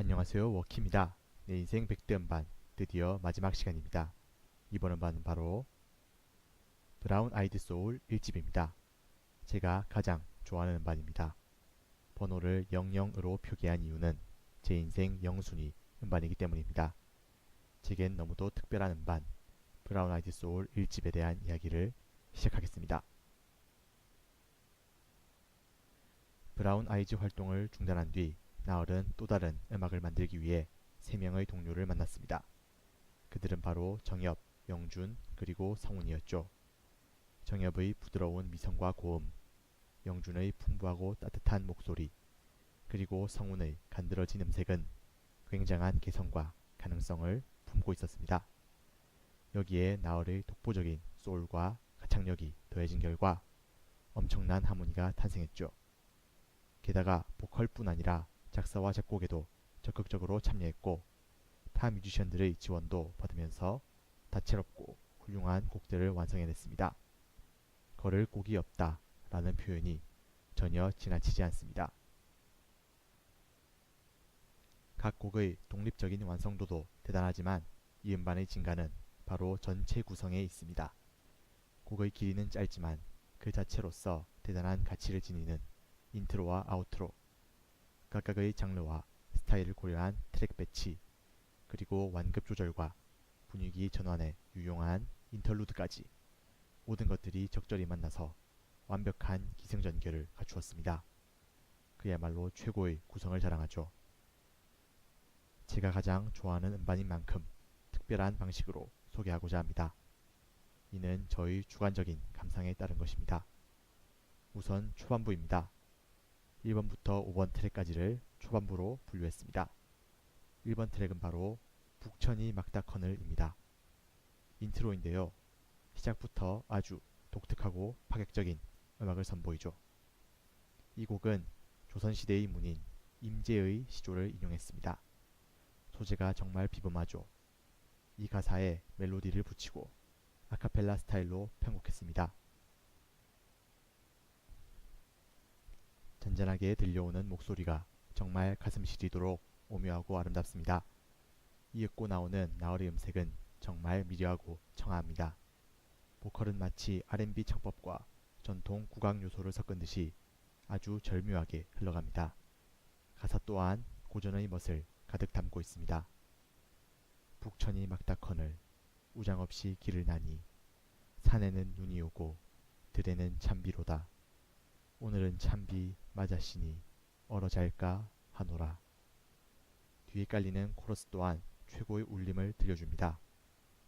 안녕하세요 워키입니다. 내 인생 100대 음반 드디어 마지막 시간입니다. 이번 음반은 바로 브라운 아이드 소울 1집입니다. 제가 가장 좋아하는 음반입니다. 번호를 00으로 표기한 이유는 제 인생 0순위 음반이기 때문입니다. 제겐 너무도 특별한 음반 브라운 아이드 소울 1집에 대한 이야기를 시작하겠습니다. 브라운 아이즈 활동을 중단한 뒤 나얼은 또 다른 음악을 만들기 위해 세 명의 동료를 만났습니다. 그들은 바로 정엽, 영준, 그리고 성훈이었죠. 정엽의 부드러운 미성과 고음, 영준의 풍부하고 따뜻한 목소리, 그리고 성훈의 간드러진 음색은 굉장한 개성과 가능성을 품고 있었습니다. 여기에 나얼의 독보적인 소울과 가창력이 더해진 결과 엄청난 하모니가 탄생했죠. 게다가 보컬뿐 아니라 작사와 작곡에도 적극적으로 참여했고 타 뮤지션들의 지원도 받으면서 다채롭고 훌륭한 곡들을 완성해냈습니다. 걸을 곡이 없다 라는 표현이 전혀 지나치지 않습니다. 각 곡의 독립적인 완성도도 대단하지만 이 음반의 진가는 바로 전체 구성에 있습니다. 곡의 길이는 짧지만 그 자체로서 대단한 가치를 지니는 인트로와 아우트로, 각각의 장르와 스타일을 고려한 트랙 배치, 그리고 완급 조절과 분위기 전환에 유용한 인터루드까지 모든 것들이 적절히 만나서 완벽한 기승전결을 갖추었습니다. 그야말로 최고의 구성을 자랑하죠. 제가 가장 좋아하는 음반인 만큼 특별한 방식으로 소개하고자 합니다. 이는 저의 주관적인 감상에 따른 것입니다. 우선 초반부입니다. 1번부터 5번 트랙까지를 초반부로 분류했습니다. 1번 트랙은 바로 북천이 막다커널입니다. 인트로인데요. 시작부터 아주 독특하고 파격적인 음악을 선보이죠. 이 곡은 조선시대의 문인 임제의 시조를 인용했습니다. 소재가 정말 비범하죠. 이 가사에 멜로디를 붙이고 아카펠라 스타일로 편곡했습니다. 잔잔하게 들려오는 목소리가 정말 가슴 시리도록 오묘하고 아름답습니다. 이윽고 나오는 나얼의 음색은 정말 미려하고 청아합니다. 보컬은 마치 R&B 창법과 전통 국악 요소를 섞은 듯이 아주 절묘하게 흘러갑니다. 가사 또한 고전의 멋을 가득 담고 있습니다. 북천이 막다커늘 우장 없이 길을 나니 산에는 눈이 오고 들에는 참비로다. 오늘은 참비 맞아시니 얼어 잘까 하노라. 뒤에 깔리는 코러스 또한 최고의 울림을 들려줍니다.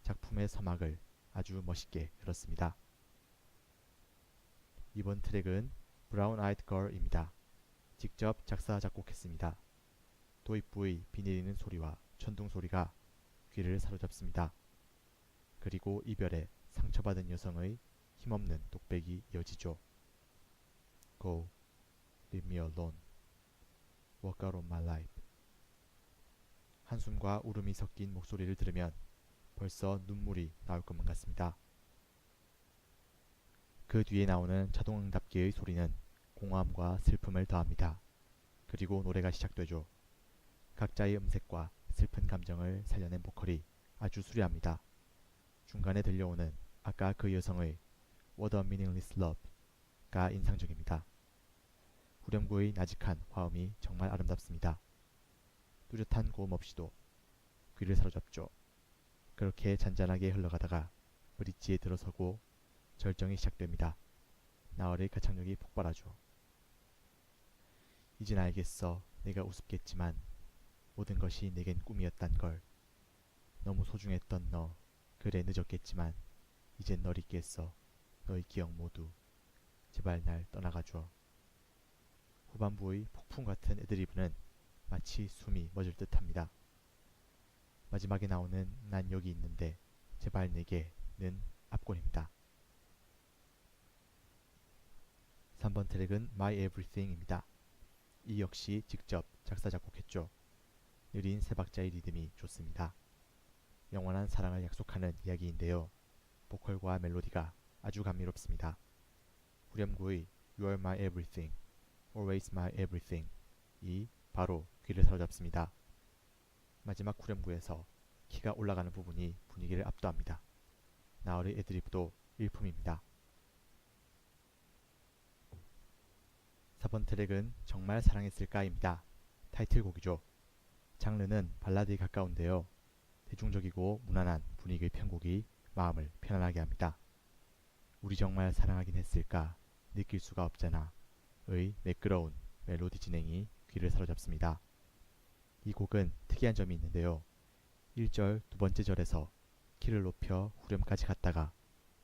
작품의 서막을 아주 멋있게 열었습니다. 이번 트랙은 브라운 아이드 걸입니다. 직접 작사 작곡했습니다. 도입부의 비 내리는 소리와 천둥 소리가 귀를 사로잡습니다. 그리고 이별에 상처받은 여성의 힘없는 독백이 이어지죠. Go, leave me alone. Walk out of my life. 한숨과 울음이 섞인 목소리를 들으면 벌써 눈물이 나올 것만 같습니다. 그 뒤에 나오는 자동응답기의 소리는 공허함과 슬픔을 더합니다. 그리고 노래가 시작되죠. 각자의 음색과 슬픈 감정을 살려낸 보컬이 아주 수려합니다. 중간에 들려오는 아까 그 여성의 What a Meaningless Love가 인상적입니다. 후렴구의 나직한 화음이 정말 아름답습니다. 뚜렷한 고음 없이도 귀를 사로잡죠. 그렇게 잔잔하게 흘러가다가 브릿지에 들어서고 절정이 시작됩니다. 나얼의 가창력이 폭발하죠. 이젠 알겠어. 내가 우습겠지만 모든 것이 내겐 꿈이었단 걸. 너무 소중했던 너. 그래 늦었겠지만 이젠 널 잊겠어. 너의 기억 모두. 제발 날 떠나가줘. 후반부의 폭풍 같은 애드리브는 마치 숨이 멎을 듯합니다. 마지막에 나오는 난 여기 있는데 제발 내게는 압권입니다. 3번 트랙은 My Everything입니다. 이 역시 직접 작사 작곡했죠. 느린 세 박자의 리듬이 좋습니다. 영원한 사랑을 약속하는 이야기인데요. 보컬과 멜로디가 아주 감미롭습니다. 후렴구의 You are my everything, always my everything 이 바로 귀를 사로잡습니다. 마지막 후렴구에서 키가 올라가는 부분이 분위기를 압도합니다. 나얼의 애드리브도 일품입니다. 4번 트랙은 정말 사랑했을까입니다. 타이틀곡이죠. 장르는 발라드에 가까운데요. 대중적이고 무난한 분위기의 편곡이 마음을 편안하게 합니다. 우리 정말 사랑하긴 했을까 느낄 수가 없잖아 의 매끄러운 멜로디 진행이 귀를 사로잡습니다. 이 곡은 특이한 점이 있는데요. 1절 두 번째 절에서 키를 높여 후렴까지 갔다가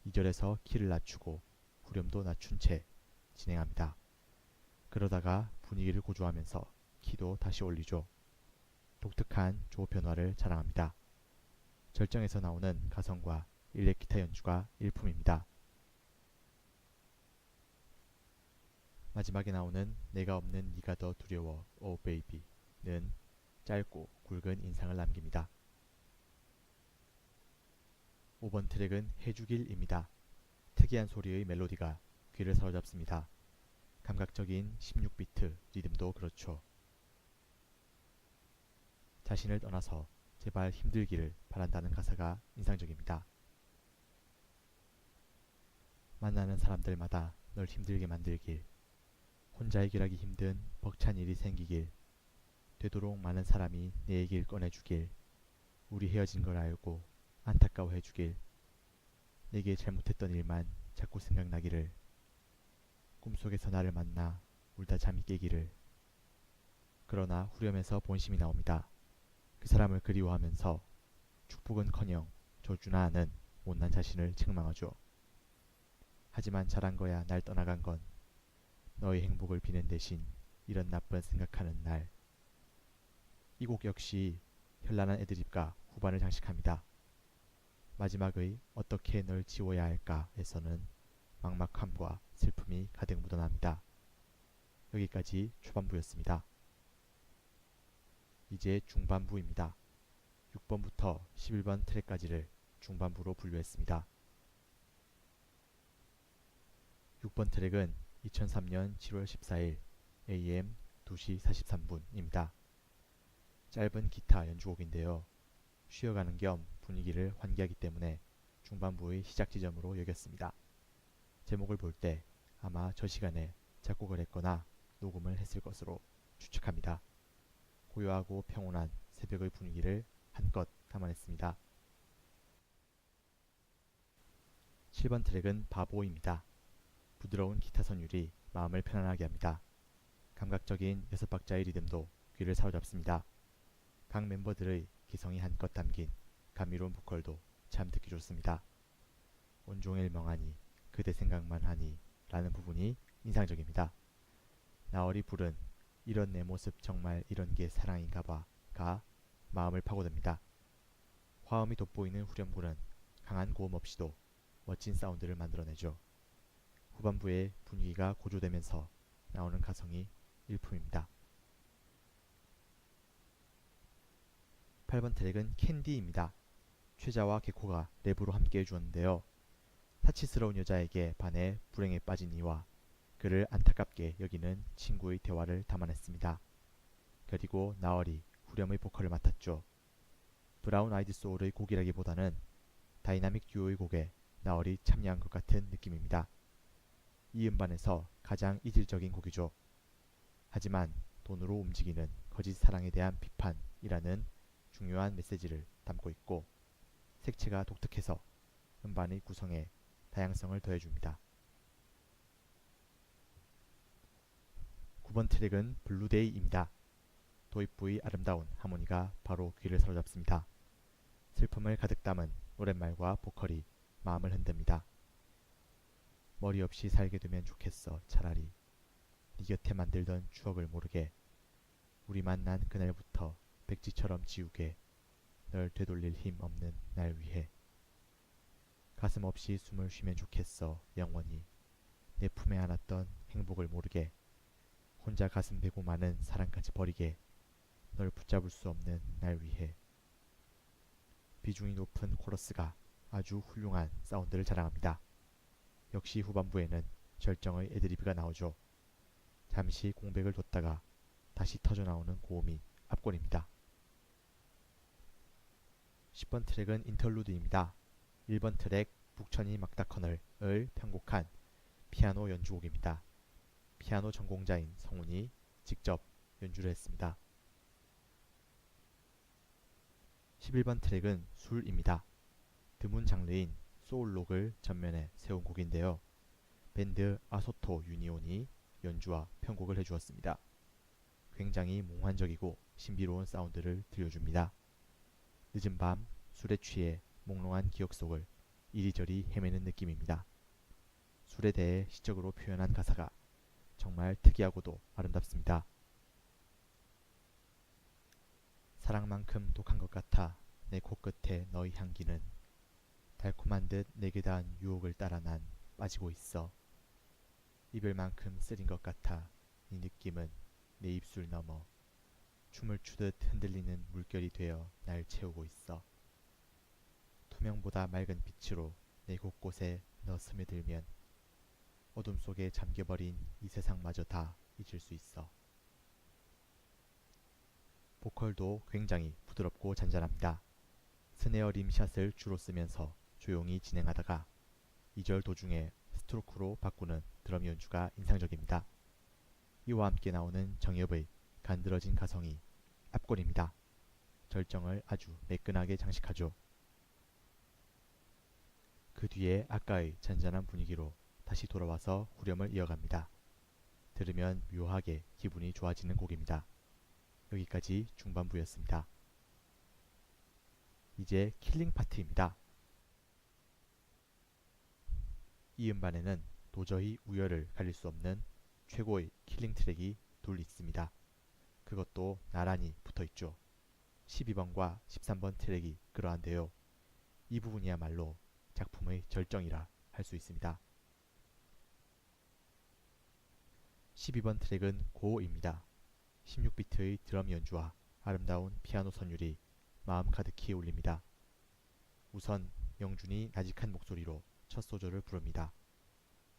2절에서 키를 낮추고 후렴도 낮춘 채 진행합니다. 그러다가 분위기를 고조하면서 키도 다시 올리죠. 독특한 조 변화를 자랑합니다. 절정에서 나오는 가성과 일렉 기타 연주가 일품입니다. 마지막에 나오는 내가 없는 네가 더 두려워 오 베이비는 짧고 굵은 인상을 남깁니다. 5번 트랙은 해주길입니다. 특이한 소리의 멜로디가 귀를 사로잡습니다. 감각적인 16비트 리듬도 그렇죠. 자신을 떠나서 제발 힘들기를 바란다는 가사가 인상적입니다. 만나는 사람들마다 널 힘들게 만들길, 혼자 해결하기 힘든 벅찬 일이 생기길, 되도록 많은 사람이 내 얘기를 꺼내주길, 우리 헤어진 걸 알고 안타까워해주길, 내게 잘못했던 일만 자꾸 생각나기를, 꿈속에서 나를 만나 울다 잠이 깨기를. 그러나 후렴에서 본심이 나옵니다. 그 사람을 그리워하면서 축복은커녕 저주나 는 못난 자신을 책망하죠. 하지만 잘한 거야 날 떠나간 건 너의 행복을 비는 대신 이런 나쁜 생각하는 날. 이 곡 역시 현란한 애드립과 후반을 장식합니다. 마지막의 어떻게 널 지워야 할까에서는 막막함과 슬픔이 가득 묻어납니다. 여기까지 초반부였습니다. 이제 중반부입니다. 6번부터 11번 트랙까지를 중반부로 분류했습니다. 6번 트랙은 2003년 7월 14일 AM 2시 43분입니다. 짧은 기타 연주곡인데요. 쉬어가는 겸 분위기를 환기하기 때문에 중반부의 시작 지점으로 여겼습니다. 제목을 볼 때 아마 저 시간에 작곡을 했거나 녹음을 했을 것으로 추측합니다. 고요하고 평온한 새벽의 분위기를 한껏 담아냈습니다. 7번 트랙은 바보입니다. 부드러운 기타 선율이 마음을 편안하게 합니다. 감각적인 여섯 박자의 리듬도 귀를 사로잡습니다. 각 멤버들의 기성이 한껏 담긴 감미로운 보컬도 참 듣기 좋습니다. 온종일 멍하니 그대 생각만 하니 라는 부분이 인상적입니다. 나얼이 부른 이런 내 모습 정말 이런 게 사랑인가 봐가 마음을 파고듭니다. 화음이 돋보이는 후렴구는 강한 고음 없이도 멋진 사운드를 만들어내죠. 후반부에 분위기가 고조되면서 나오는 가성이 일품입니다. 8번 트랙은 캔디입니다. 최자와 개코가 랩으로 함께 해주었는데요. 사치스러운 여자에게 반해 불행에 빠진 이와 그를 안타깝게 여기는 친구의 대화를 담아냈습니다. 그리고 나얼이 후렴의 보컬을 맡았죠. 브라운 아이드 소울의 곡이라기보다는 다이나믹 듀오의 곡에 나얼이 참여한 것 같은 느낌입니다. 이 음반에서 가장 이질적인 곡이죠. 하지만 돈으로 움직이는 거짓 사랑에 대한 비판이라는 중요한 메시지를 담고 있고 색채가 독특해서 음반의 구성에 다양성을 더해줍니다. 9번 트랙은 블루데이입니다. 도입부의 아름다운 하모니가 바로 귀를 사로잡습니다. 슬픔을 가득 담은 노랫말과 보컬이 마음을 흔듭니다. 머리 없이 살게 되면 좋겠어 차라리. 네 곁에 만들던 추억을 모르게 우리 만난 그날부터 백지처럼 지우게 널 되돌릴 힘 없는 날 위해. 가슴 없이 숨을 쉬면 좋겠어 영원히. 내 품에 안았던 행복을 모르게 혼자 가슴 베고 많은 사랑까지 버리게 널 붙잡을 수 없는 날 위해. 비중이 높은 코러스가 아주 훌륭한 사운드를 자랑합니다. 역시 후반부에는 절정의 애드리브가 나오죠. 잠시 공백을 뒀다가 다시 터져나오는 고음이 압권입니다. 10번 트랙은 인터루드입니다. 1번 트랙 북천이 막다커널을 편곡한 피아노 연주곡입니다. 피아노 전공자인 성훈이 직접 연주를 했습니다. 11번 트랙은 술입니다. 드문 장르인 소울록을 전면에 세운 곡인데요. 밴드 아소토 유니온이 연주와 편곡을 해주었습니다. 굉장히 몽환적이고 신비로운 사운드를 들려줍니다. 늦은 밤 술에 취해 몽롱한 기억 속을 이리저리 헤매는 느낌입니다. 술에 대해 시적으로 표현한 가사가 정말 특이하고도 아름답습니다. 사랑만큼 독한 것 같아 내 코끝에 너의 향기는 달콤한 듯 내게 닿은 유혹을 따라 난 빠지고 있어. 이별만큼 쓰린 것 같아 이 느낌은 내 입술 넘어 춤을 추듯 흔들리는 물결이 되어 날 채우고 있어. 투명보다 맑은 빛으로 내 곳곳에 너 스며들면 어둠 속에 잠겨버린 이 세상마저 다 잊을 수 있어. 보컬도 굉장히 부드럽고 잔잔합니다. 스네어 림샷을 주로 쓰면서 조용히 진행하다가 2절 도중에 스트로크로 바꾸는 드럼 연주가 인상적입니다. 이와 함께 나오는 정엽의 간드러진 가성이 앞골입니다. 절정을 아주 매끈하게 장식하죠. 그 뒤에 아까의 잔잔한 분위기로 다시 돌아와서 후렴을 이어갑니다. 들으면 묘하게 기분이 좋아지는 곡입니다. 여기까지 중반부였습니다. 이제 킬링 파트입니다. 이 음반에는 도저히 우열을 가릴 수 없는 최고의 킬링 트랙이 둘 있습니다. 그것도 나란히 붙어 있죠. 12번과 13번 트랙이 그러한데요. 이 부분이야말로 작품의 절정이라 할 수 있습니다. 12번 트랙은 고입니다. 16비트의 드럼 연주와 아름다운 피아노 선율이 마음 가득히 울립니다. 우선 영준이 나직한 목소리로 첫 소절을 부릅니다.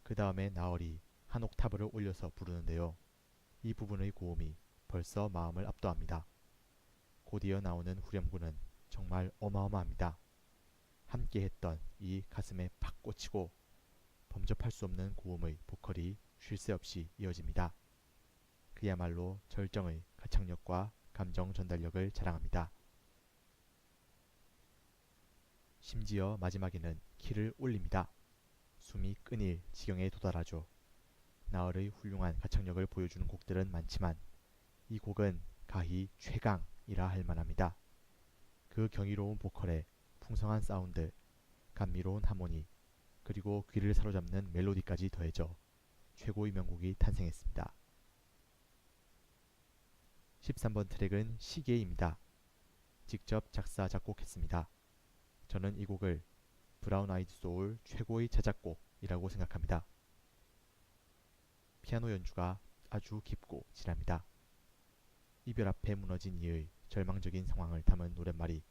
그 다음에 나얼이 한 옥타브를 올려서 부르는데요. 이 부분의 고음이 벌써 마음을 압도합니다. 곧이어 나오는 후렴구는 정말 어마어마합니다. 함께 했던 이 가슴에 팍 꽂히고 범접할 수 없는 고음의 보컬이 쉴 새 없이 이어집니다. 그야말로 절정의 가창력과 감정 전달력을 자랑합니다. 심지어 마지막에는 키를 올립니다. 숨이 끊일 지경에 도달하죠. 나얼의 훌륭한 가창력을 보여주는 곡들은 많지만 이 곡은 가히 최강이라 할 만합니다. 그 경이로운 보컬에 풍성한 사운드, 감미로운 하모니, 그리고 귀를 사로잡는 멜로디까지 더해져 최고의 명곡이 탄생했습니다. 13번 트랙은 시계입니다. 직접 작사, 작곡했습니다. 저는 이 곡을 브라운 아이드 소울 최고의 자작곡이라고 생각합니다. 피아노 연주가 아주 깊고 진합니다. 이별 앞에 무너진 이의 절망적인 상황을 담은 노랫말이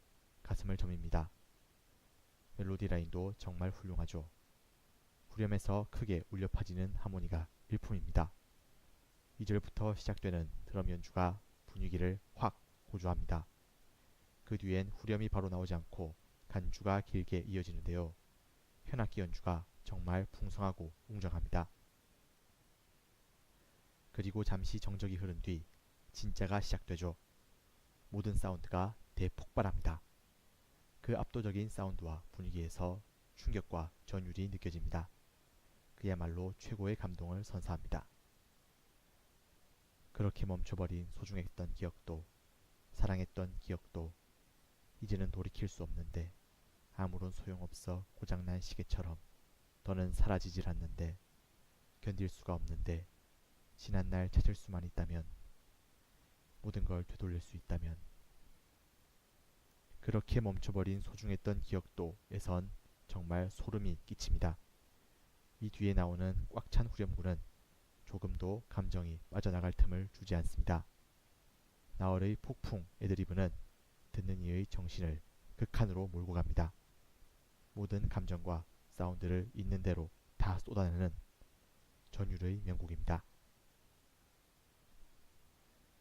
가슴을 저밉니다. 멜로디 라인도 정말 훌륭하죠. 후렴에서 크게 울려 퍼지는 하모니가 일품입니다. 2절부터 시작되는 드럼 연주가 분위기를 확 고조합니다. 그 뒤엔 후렴이 바로 나오지 않고 간주가 길게 이어지는데요. 현악기 연주가 정말 풍성하고 웅장합니다. 그리고 잠시 정적이 흐른 뒤 진짜가 시작되죠. 모든 사운드가 대폭발합니다. 그 압도적인 사운드와 분위기에서 충격과 전율이 느껴집니다. 그야말로 최고의 감동을 선사합니다. 그렇게 멈춰버린 소중했던 기억도 사랑했던 기억도 이제는 돌이킬 수 없는데 아무런 소용없어 고장난 시계처럼 더는 사라지질 않는데 견딜 수가 없는데 지난 날 찾을 수만 있다면 모든 걸 되돌릴 수 있다면 그렇게 멈춰버린 소중했던 기억도에선 정말 소름이 끼칩니다. 이 뒤에 나오는 꽉 찬 후렴구는 조금도 감정이 빠져나갈 틈을 주지 않습니다. 나월의 폭풍 애드리브는 듣는 이의 정신을 극한으로 몰고 갑니다. 모든 감정과 사운드를 있는 대로 다 쏟아내는 전율의 명곡입니다.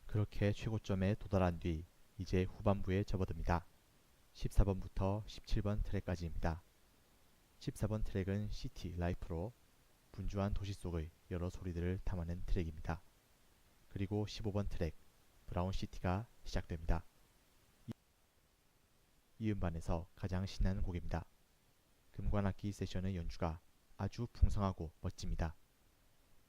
그렇게 최고점에 도달한 뒤 이제 후반부에 접어듭니다. 14번부터 17번 트랙까지입니다. 14번 트랙은 시티 라이프로 분주한 도시 속의 여러 소리들을 담아낸 트랙입니다. 그리고 15번 트랙 브라운 시티가 시작됩니다. 이- 이 음반에서 가장 신나는 곡입니다. 금관악기 세션의 연주가 아주 풍성하고 멋집니다.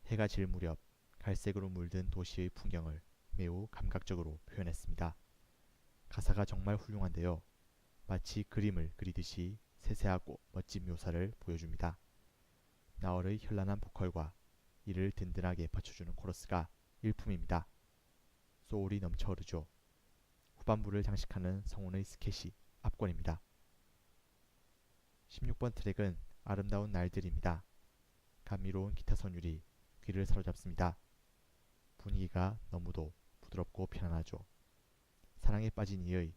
해가 질 무렵 갈색으로 물든 도시의 풍경을 매우 감각적으로 표현했습니다. 가사가 정말 훌륭한데요. 마치 그림을 그리듯이 세세하고 멋진 묘사를 보여줍니다. 나얼의 현란한 보컬과 이를 든든하게 받쳐주는 코러스가 일품입니다. 소울이 넘쳐 흐르죠. 후반부를 장식하는 성운의 스케시 압권입니다. 16번 트랙은 아름다운 날들입니다. 감미로운 기타 선율이 귀를 사로잡습니다. 분위기가 너무도 부드럽고 편안하죠. 사랑에 빠진 이의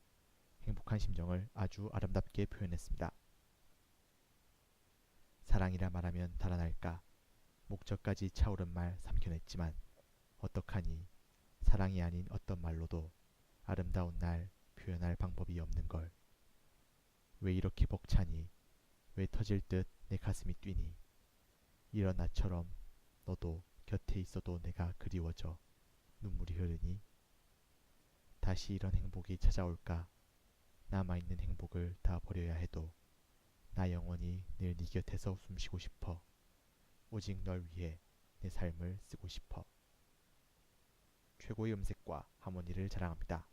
행복한 심정을 아주 아름답게 표현했습니다. 사랑이라 말하면 달아날까 목적까지 차오른 말 삼켜냈지만 어떡하니 사랑이 아닌 어떤 말로도 아름다운 날 표현할 방법이 없는 걸. 왜 이렇게 벅차니? 왜 터질 듯 내 가슴이 뛰니? 이런 나처럼 너도 곁에 있어도 내가 그리워져 눈물이 흐르니? 다시 이런 행복이 찾아올까? 남아있는 행복을 다 버려야 해도 나 영원히 늘 네 곁에서 숨쉬고 싶어. 오직 널 위해 내 삶을 쓰고 싶어. 최고의 음색과 하모니를 자랑합니다.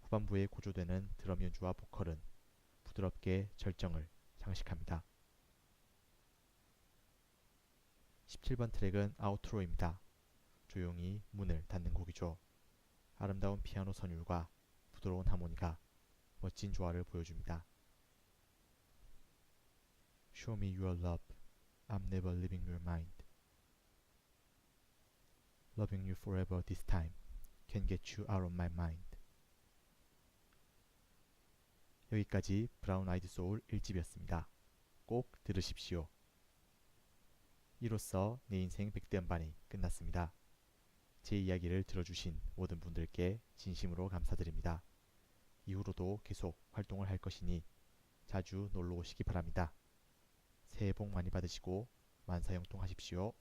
후반부에 고조되는 드럼 연주와 보컬은 부드럽게 절정을 장식합니다. 17번 트랙은 아우트로입니다. 조용히 문을 닫는 곡이죠. 아름다운 피아노 선율과 부드러운 하모니가 멋진 조화를 보여줍니다. Show me your love. I'm never leaving your mind. Loving you forever this time. Can get you out of my mind. 여기까지 브라운 아이드 소울 1집이었습니다. 꼭 들으십시오. 이로써 내 인생 100대 연반이 끝났습니다. 제 이야기를 들어주신 모든 분들께 진심으로 감사드립니다. 이후로도 계속 활동을 할 것이니 자주 놀러 오시기 바랍니다. 새해 복 많이 받으시고 만사형통 하십시오.